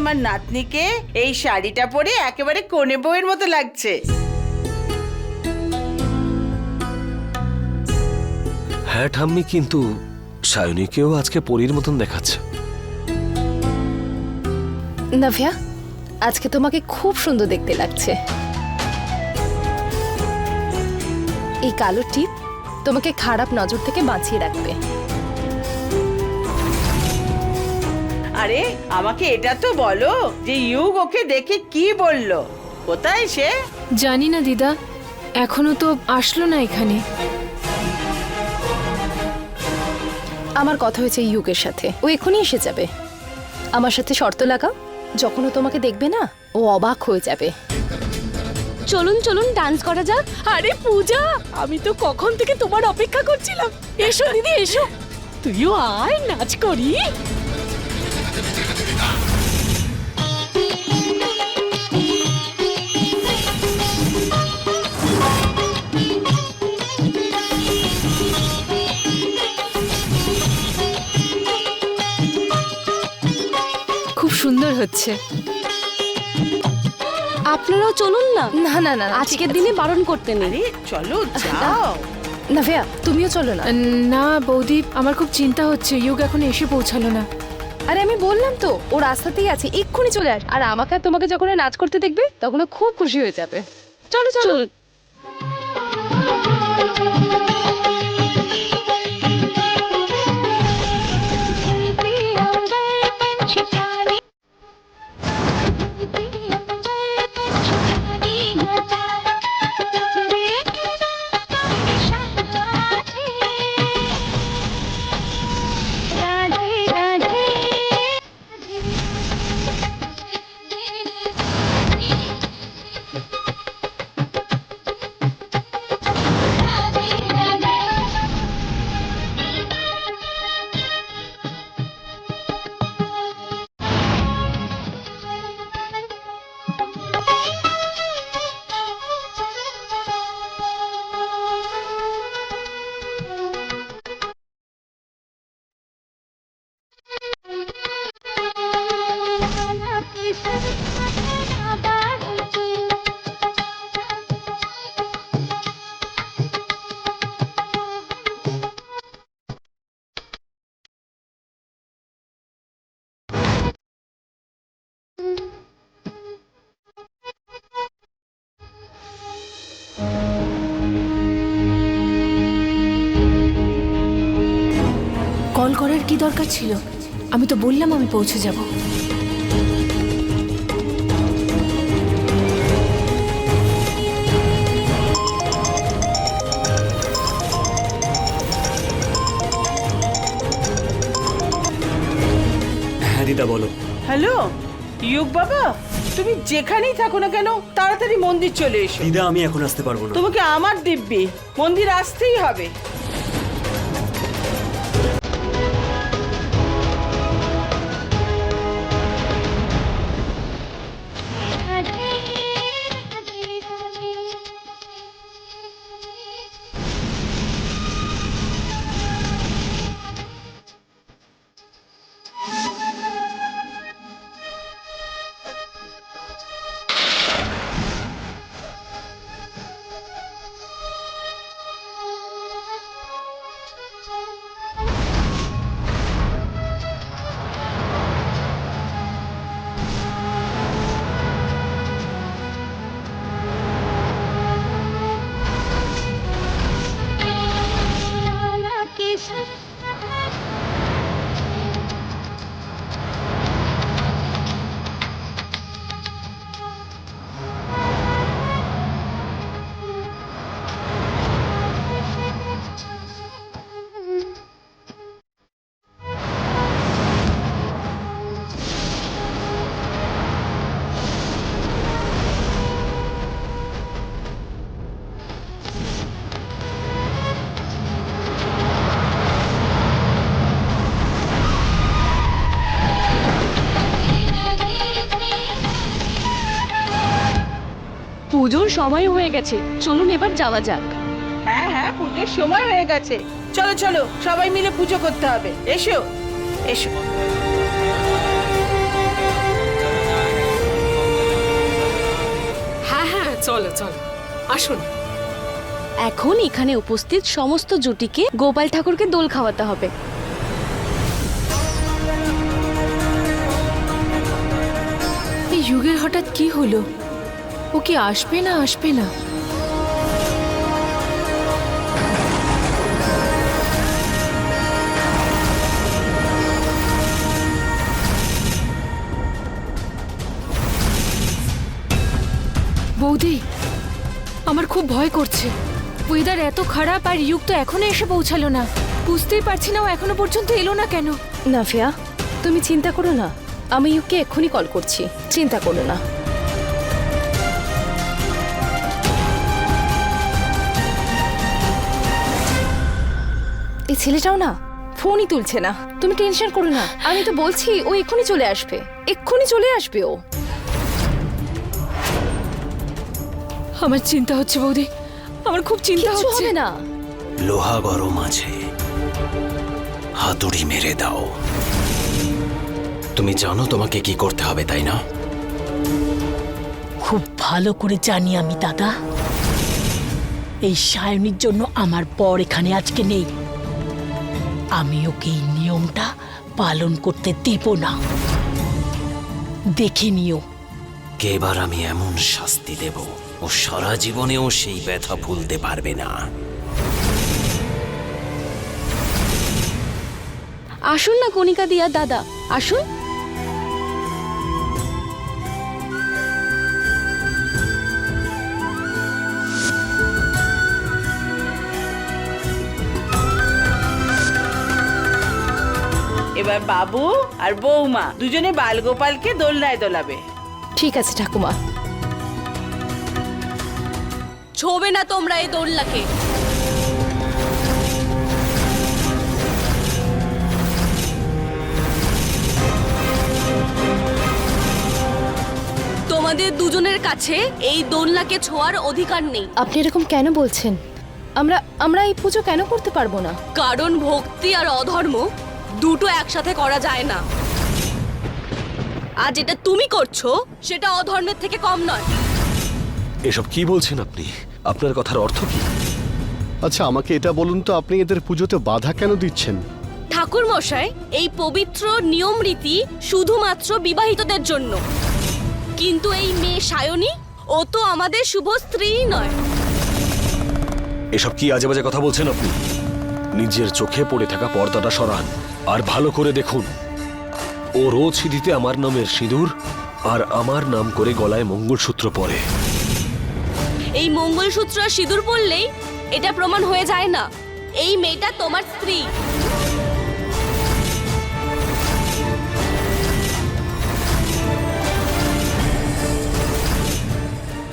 আমার নাতনিকে এই শাড়িটা পরে একেবারে কোণে বউয়ের মতো লাগছে। হ্যাঁ ঠাম্মি কিন্তু সায়নীকেও আজকে পরীর মতন দেখাচ্ছে। নাভিয়া আজকে তোমাকে খুব সুন্দর দেখতে লাগছে। এই কালো টিপ তোমাকে খারাপ নজর থেকে বাঁচিয়ে রাখবে। আরে আমাকে এটা তো বলো যে ইউগ ওকে দেখে কি বলল। কোথায় সে? জানি না দিদা। এখনও তো আসলো না এখানে। আমার কথা হয়েছে ইউকের সাথে। ও এখনই এসে যাবে। আমার সাথে শর্ত লাগাও। যখন ও তোমাকে দেখবে না ও অবাক হয়ে যাবে। চলুন চলুন ডান্স করা যাক। আরে পূজা আমি তো কখন থেকে তোমার অপেক্ষা করছিলাম। এসো দিদি এসো। তুইও আয় নাচ করি। খুব সুন্দর হচ্ছে। আপনারাও চলুন না? না না না আজকের দিনে বারণ করতে নেই। চলো যাও। নাভিয়া তুমিও চলো না। না বৌদি আমার খুব চিন্তা হচ্ছে ইউগ এখন এসে পৌঁছালো না। আরে আমি বললাম তো, ও রাস্তাতেই আছে, এক্ষুনি চলে আস। আর আমাকে আর তোমাকে যখন নাচ করতে দেখবে, তখন খুব খুশি হয়ে যাবে। চলো। চলো ছিল। আমি তো বললাম আমি পৌঁছে যাব। হ্যাঁ দিদা বলো। হ্যালো ইউগ বাবা তুমি যেখানেই থাকো না কেন তাড়াতাড়ি মন্দির চলে এসো। দিদা আমি এখন আসতে পারব না। তোমাকে আমার দিব্যি মন্দির আসতেই হবে। পুজোর সময় হয়ে গেছে। চলুন এবার যাওয়া যাক। হ্যাঁ হ্যাঁ পুজোর সময় হয়ে গেছে। চলো চলো সবাই মিলে পুজো করতে হবে। এসো এসো। হ্যাঁ হ্যাঁ চলো চলো আসুন। এখন এখানে উপস্থিত সমস্ত জুটিকে গোপাল ঠাকুরকে দোল খাওয়াতে হবে। এই যুগের হঠাৎ কি হলো? ও কি আসবে না আসবে না? বৌদি, আমার খুব ভয় করছে। ওয়েদার এত খারাপ আর ইউক তো এখনও এসে পৌঁছালো না। বুঝতেই পারছি না ও এখনও পর্যন্ত এলো না কেন। নাফিয়া, তুমি চিন্তা করো না। আমি ইউকে এক্ষুনি কল করছি। চিন্তা করো না। এই ছেলেটাও না ফোনই তুলছে না। তুমি টেনশন করো না। আমি তো বলছি ও এক্ষুনি চলে আসবে। এক্ষুনি চলে আসবে ও। আমার চিন্তা হচ্ছে বৌদি। আমার খুব চিন্তা হচ্ছে। হবে না। লোহা গরম আছে। হাতুড়ি মেরে দাও। তুমি জানো তোমাকে কি করতে হবে তাই না? খুব ভালো করে জানি আমি দাদা। এই সায়নির জন্য আমার বর এখানে আজকে নেই। আমি ওকে এই নিয়মটা পালন করতে দেব না। দেখে নিও। এবার আমি এমন শাস্তি দেব ও সারা জীবনেও সেই ব্যথা ভুলতে পারবে না। আসুন না কণিকা দিয়া দাদা আসুন। বাবু আর বৌমা দুজনে বালগোপালকে দোলনায় দোলাবে। ঠিক আছে ঠাকুমা। ছোবে না তোমরা এই দোলনাকে। তোমাদের দুজনের কাছে এই দোলনাকে ছোঁয়ার অধিকার নেই। আপনি এরকম কেন বলছেন? আমরা আমরা এই পুজো কেন করতে পারব না? কারণ ভক্তি আর অধর্ম দুটো একসাথে করা যায় না। আর যেটা তুমি করছ সেটা অধর্মের থেকে কম নয়। এসব কি বলছেন আপনি? আপনার কথার অর্থ কি? আচ্ছা আমাকে এটা বলুন তো আপনি এদের পুজোতে বাধা কেন দিচ্ছেন? ঠাকুর মশাই এই পবিত্র নিয়ম রীতি শুধুমাত্র বিবাহিতদের জন্য। কিন্তু এই মেয়ে সায়নী ও তো আমাদের শুভ স্ত্রী নয়। এসব কি আজে বাজে কথা বলছেন আপনি? নিজের চোখে পড়ে থাকা পর্দাটা সরান আর ভালো করে দেখুন। ও রোজ সিঁথিতে আমার নামের সিঁদুর আর আমার নাম করে গলায় মঙ্গলসূত্র পরে। এই মঙ্গলসূত্র আর সিঁদুর পরলেই এটা প্রমাণ হয়ে যায় না। এই মেয়েটা তোমার স্ত্রী।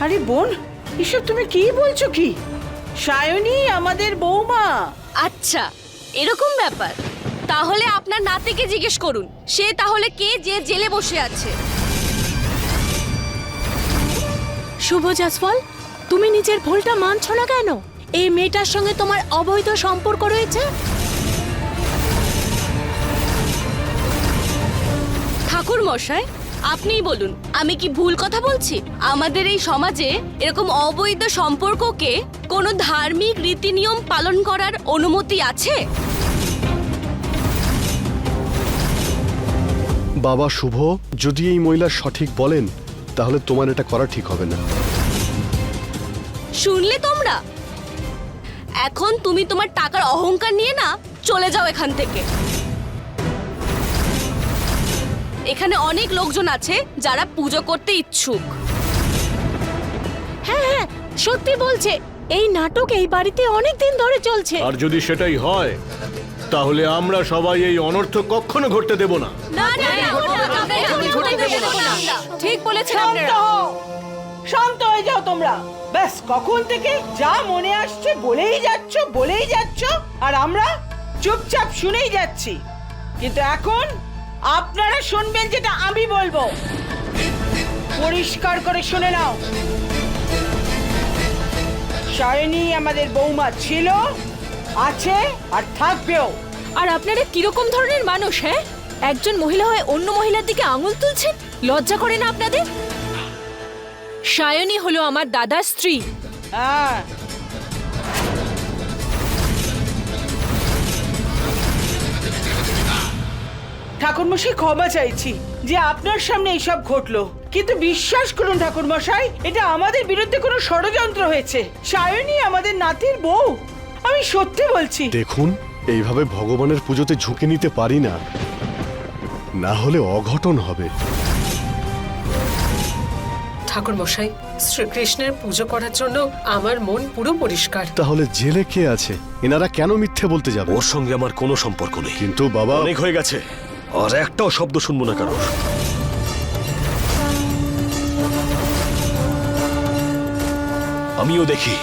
আরে বোন এসব তুমি কি বলছো কি? সায়নী আমাদের বৌমা। আচ্ছা এরকম ব্যাপার। তাহলে আপনার নাতিকে জিজ্ঞেস করুন সে তাহলে কে যে জেলে বসে আছে? শুভ জাসওয়াল তুমি নিজের ভুলটা মানছ না কেন? এই মেয়েটার সঙ্গে তোমার অবৈধ সম্পর্ক রয়েছে? ঠাকুর মশাই আপনিই বলুন আমি কি ভুল কথা বলছি? আমাদের এই সমাজে এরকম অবৈধ সম্পর্ককে কোনো ধার্মিক রীতিনিয়ম পালন করার অনুমতি আছে? বাবা শুভ যদি এই মহিলা সঠিক বলেন তাহলে তোমার এটা করা ঠিক হবে না। শুনলে তোমরা? এখন তুমি তোমার টাকার অহংকার নিয়ে না চলে যাও এখান থেকে। এখানে অনেক লোকজন আছে যারা পুজো করতে ইচ্ছুক। হ্যাঁ হ্যাঁ সত্যি বলছে এই নাটক এই বাড়িতে অনেক দিন ধরে চলছে। আর যদি সেটাই হয় তাহলে আমরা সবাই এই অনর্থ কখনো ঘটতে দেব না। ঠিক বলেছেন শান্ত হয়ে যাও তোমরা। ব্যাস কখন থেকে যা মনে আসছে বলেই যাচ্ছ বলেই যাচ্ছ আর আমরা চুপচাপ শুনেই যাচ্ছি। কিন্তু এখন আপনারা শুনবেন যেটা আমি বলব। পরিষ্কার করে শুনে নাও। সায়নী আমাদের বৌমা ছিল আছে আর থাকবেও। আর আপনারা কীরকম ধরনের মানুষ হ্যাঁ? একজন মহিলা হয়ে অন্য মহিলার দিকে আঙুল তুলছেন? লজ্জা করে না আপনাদের? সায়নী হলো আমার দাদার স্ত্রী। হ্যাঁ ঠাকুরমশাই ক্ষমা চাইছি যে আপনার সামনে এইসব ঘটলো। কিন্তু বিশ্বাস করুন ঠাকুরমশাই এটা আমাদের বিরুদ্ধে কোনো ষড়যন্ত্র হয়েছে। সায়নী আমাদের নাতির বউ। আমি সত্যি বলছি। দেখুন এইভাবে ভগবানের পুজোতে ঝুঁকে নিতে পারি না। না হলে অঘটন হবে। ঠাকুর মশাই শ্রীকৃষ্ণের পুজো করার জন্য আমার মন পুরো পরিষ্কার। তাহলে জেলে কে আছে? এনারা কেন মিথ্যে বলতে যাবে? ওর সঙ্গে আমার কোনো সম্পর্ক নেই। কিন্তু বাবা অনেক হয়ে গেছে। আর একটাও শব্দ শুনব না কারোর। আমিও দেখি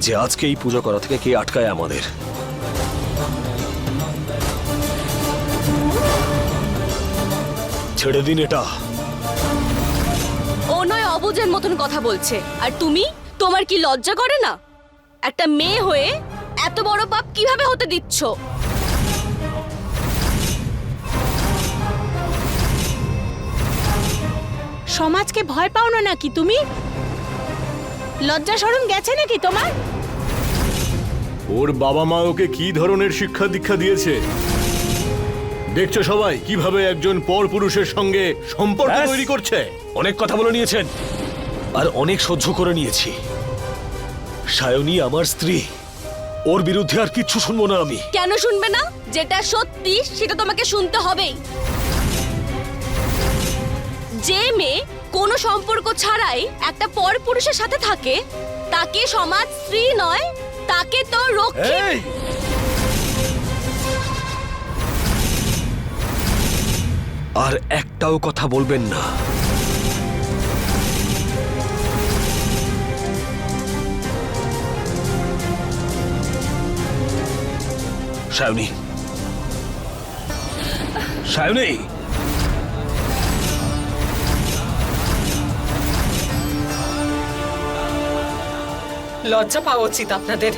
যে আজকে এই পুজো করা থেকে কে আটকায় আমাদের। ছেড়ে দিন এটা। ও নয় অবুজের মতন কথা বলছে। আর তুমি? তোমার কি লজ্জা করে না? একটা মেয়ে হয়ে এত বড় পাপ কীভাবে হতে দিচ্ছ? সমাজকে ভয় পাও না নাকি তুমি? লজ্জা শরম গেছে নাকি তোমার? ওর বাবা মা ওকে কি ধরনের শিক্ষা দীক্ষা দিয়েছে? দেখছ সবাই কীভাবে একজন পর পুরুষের সঙ্গে সম্পর্ক ব্যাস। তৈরি করছে? অনেক কথা বলে নিয়েছেন। আর অনেক সহ্য করে নিয়েছি। সায়নী আমার স্ত্রী। ওর বিরুদ্ধে আর কিচ্ছু শুনব না আমি। কেন শুনবে না? যেটা সত্যি সেটা তোমাকে শুনতে হবেই। যে মেয়ে কোনো সম্পর্ক ছাড়াই একটা পর পুরুষের সাথে থাকে, তাকে সমাজ স্ত্রী নয়, তাকে তো রক্ষী। আর একটাও কথা বলবেন না। সায়নী। সায়নী! লজ্জা পাওয়া উচিত আপনাদের।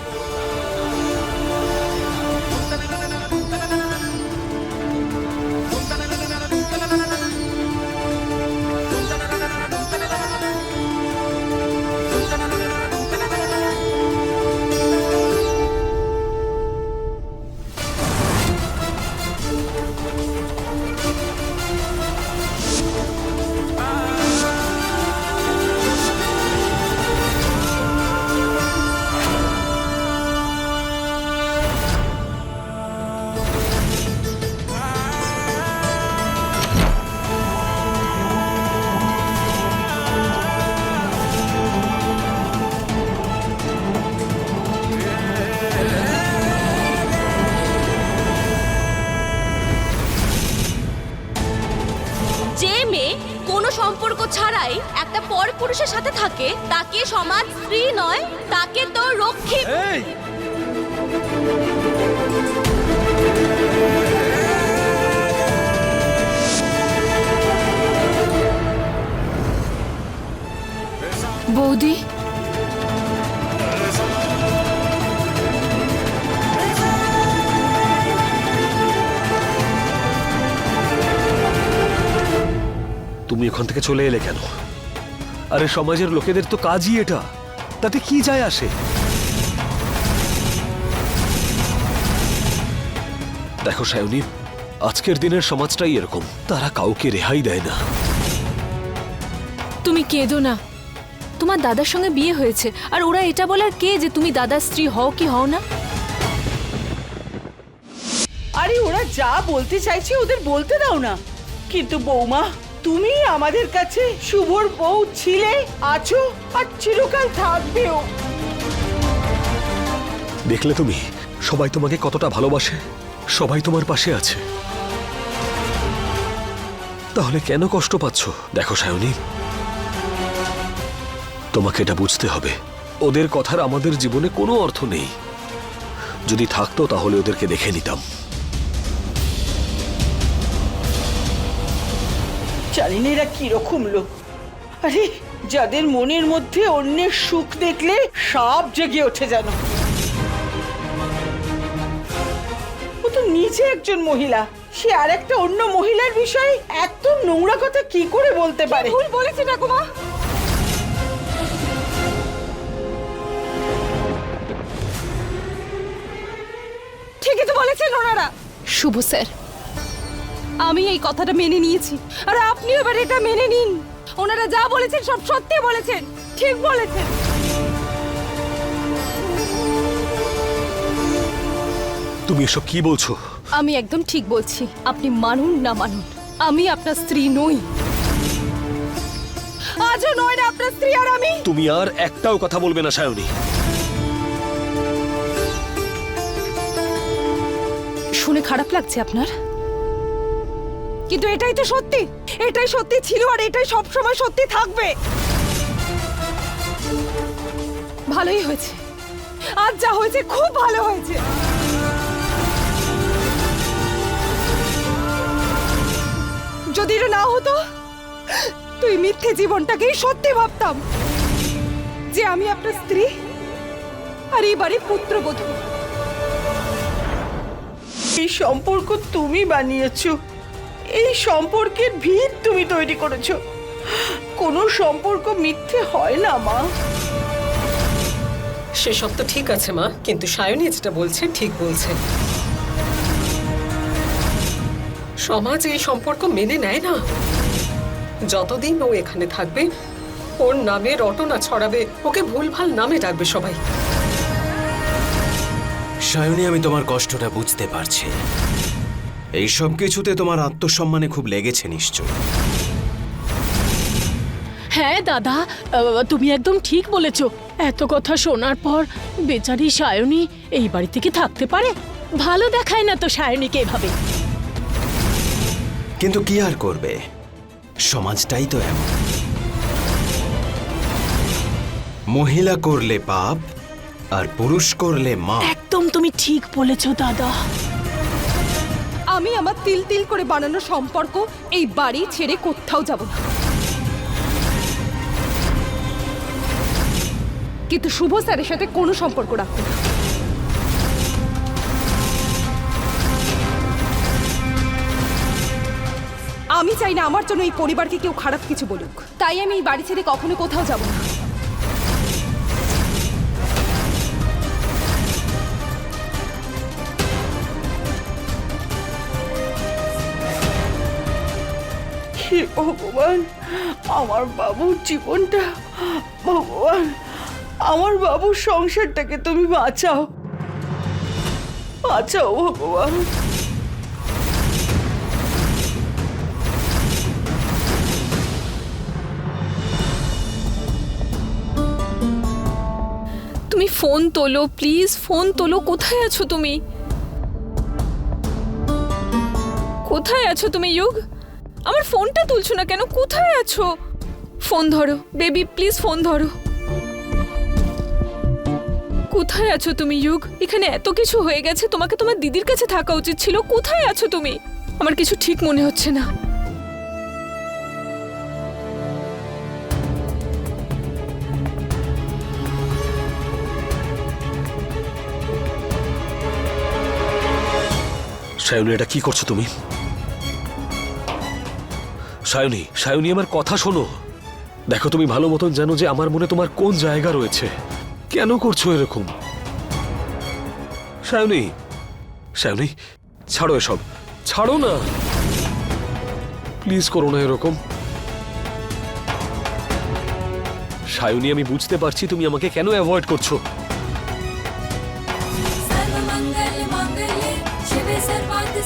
সমাজ স্ত্রী নয় তাকে তো রক্ষী এই! বৌদি? তুমি ওখান থেকে চলে এলে কেন? আরে সমাজের লোকেদের তো কাজই এটা। তাতে কি যায় আসে? দেখো সায়নী আজকের দিনের সমাজটাই এরকম। তারা কাউকে রেহাই দেয় না। তুমি কেঁদো না। তোমার দাদার সঙ্গে বিয়ে হয়েছে। আর ওরা এটা বলার কে যে তুমি দাদার স্ত্রী হও কি হও না? আরে ওরা যা বলতে চাইছে ওদের বলতে দাও না। কিন্তু বৌমা তুমি আমাদের কাছে শুভর বউ ছিলে, আছো আর চিরকাল থাকবেও। দেখলে তুমি, সবাই তোমাকে কতটা ভালোবাসে, সবাই তোমার পাশে আছে। তাহলে কেন কষ্ট পাচ্ছ? দেখো সায়নী, তোমাকে এটা বুঝতে হবে। ওদের কথার আমাদের জীবনে কোনো অর্থ নেই। যদি থাকতো তাহলে ওদেরকে দেখে নিতাম। জানি না এরা কীরকম লোক। আরে যাদের মনের মধ্যে অন্যের সুখ দেখলে সাপ জেগে ওঠে যেন। ও তো নিজে একজন মহিলা। সে আর একটা অন্য মহিলার বিষয়ে এত নোংরা কথা কি করে বলতে পারে? ভুল বলেছে ঠাকুমা? ঠিকই তো বলেছেন ওনারা। শুভ স্যার আমি এই কথাটা মেনে নিয়েছি। আর আপনি এবার এটা মেনে নিন। ওনারা যা বলেছেন সব সত্যি বলেছেন। ঠিক বলেছেন। তুমি এসব কি বলছো? আমি একদম ঠিক বলছি। আপনি মানুন না মানুন। আমি আপনার স্ত্রী নই। আজও নয় না আপনার স্ত্রী আর আমি। তুমি আর একটাও কথা বলবে না সায়নী। শুনে খারাপ লাগছে আপনার? কিন্তু এটাই তো সত্যি। এটাই সত্যি ছিল আর এটাই সব সময় সত্যি থাকবে। ভালোই হয়েছে। আজ যা হয়েছে খুব ভালো হয়েছে। যদি এটা না হতো, তুই মিথ্যে জীবনটাকেই সত্যি ভাবতাম যে আমি আপনার স্ত্রী আর এই বাড়ির পুত্রবধূ। এই সম্পর্ক তুমি বানিয়েছো। এই সম্পর্কের ভিত তুমি তৈরি করেছ। কোনো সম্পর্ক মিথ্যে হয় না মা। সেসব তো ঠিক আছে মা কিন্তু সায়নী যেটা বলছে ঠিক বলছে। সমাজ এই সম্পর্ক মেনে নেয় না। যতদিন ও এখানে থাকবে ওর নামে রটনা ছড়াবে ওকে ভুলভাল নামে ডাকবে সবাই। সায়নী আমি তোমার কষ্টটা বুঝতে পারছি। এই সব কিছুতে তোমার আত্মসম্মানে খুব লেগেছে নিশ্চয়। হ্যাঁ দাদা তুমি একদম ঠিক বলেছ। এত কথা শোনার পর বেচারি সায়নী এই বাড়ি থেকে থাকতে পারে? ভালো দেখায় না তো সায়নীকে এভাবে। কিন্তু কি আর করবে? সমাজটাই তো এমন। মহিলা করলে পাপ আর পুরুষ করলে মা। একদম তুমি ঠিক বলেছ দাদা। আমি আমার তিল তিল করে বানানো সম্পর্ক এই বাড়ি ছেড়ে কোথাও যাব না। কিন্তু শুভ স্যারের সাথে কোনো সম্পর্ক রাখব না। আমি চাই না আমার জন্য এই পরিবারকে কেউ খারাপ কিছু বলুক। তাই আমি এই বাড়ি ছেড়ে কখনো কোথাও যাব না। হে ভগবান, আমার বাবুর জীবনটা, ভগবান, আমার বাবুর সংসারটাকে তুমি বাঁচাও। বাঁচাও ভগবান। তুমি ফোন তোলো, প্লিজ ফোন তোলো, কোথায় আছো তুমি? কোথায় আছো তুমি ইউগ আমার ফোনটা তুলছো না কেন? কোথায় আছো? ফোন ধরো, বেবি, প্লিজ ফোন ধরো। কোথায় আছো তুমি, যুগ? এখানে এত কিছু হয়ে গেছে, তোমাকে তোমার দিদির কাছে থাকা উচিত ছিল। কোথায় আছো তুমি? আমার কিছু ঠিক মনে হচ্ছে না। সায়নী এটা কি করছ তুমি? সায়নী সায়নী, আমার কথা শোনো। দেখো, তুমি ভালো মতন জানো যে আমার মনে তোমার কোন জায়গা রয়েছে। কেন করছ এরকম? সায়নী সায়নী, ছাড়ো এসব। ছাড়ো না। প্লিজ করো না এরকম। সায়নী, আমি বুঝতে পারছি তুমি আমাকে কেন অ্যাভয়েড করছ।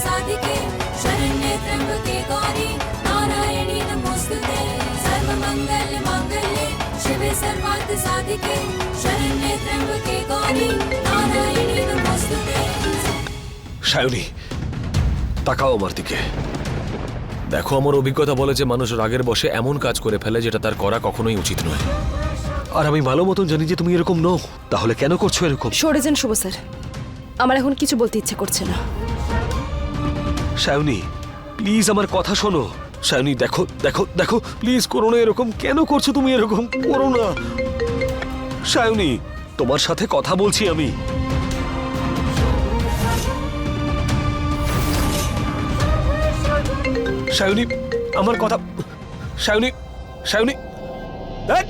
সাধকে साधिके शरण्ये त्र्यम्बके गौरी नारायणी नमोस्तुते সায়নী তাকাও আমার দিকে দেখো আমার অভিজ্ঞতা বলে যে মানুষ রাগের বসে এমন কাজ করে ফেলে যেটা তার করা কখনোই উচিত নয় আর আমি ভালো মতন জানি যে তুমি এরকম নও তাহলে কেন করছো এরকম সরে যান শুভ স্যার আমার এখন কিছু বলতে ইচ্ছে করছে না সায়নী প্লিজ আমার কথা শোনো সায়নী দেখো দেখো দেখো প্লিজ করো না এরকম কেন করছো তুমি এরকম করো না সায়নী তোমার সাথে কথা বলছি আমি সায়নী আমার কথা সায়নী সায়নী ধ্যাৎ!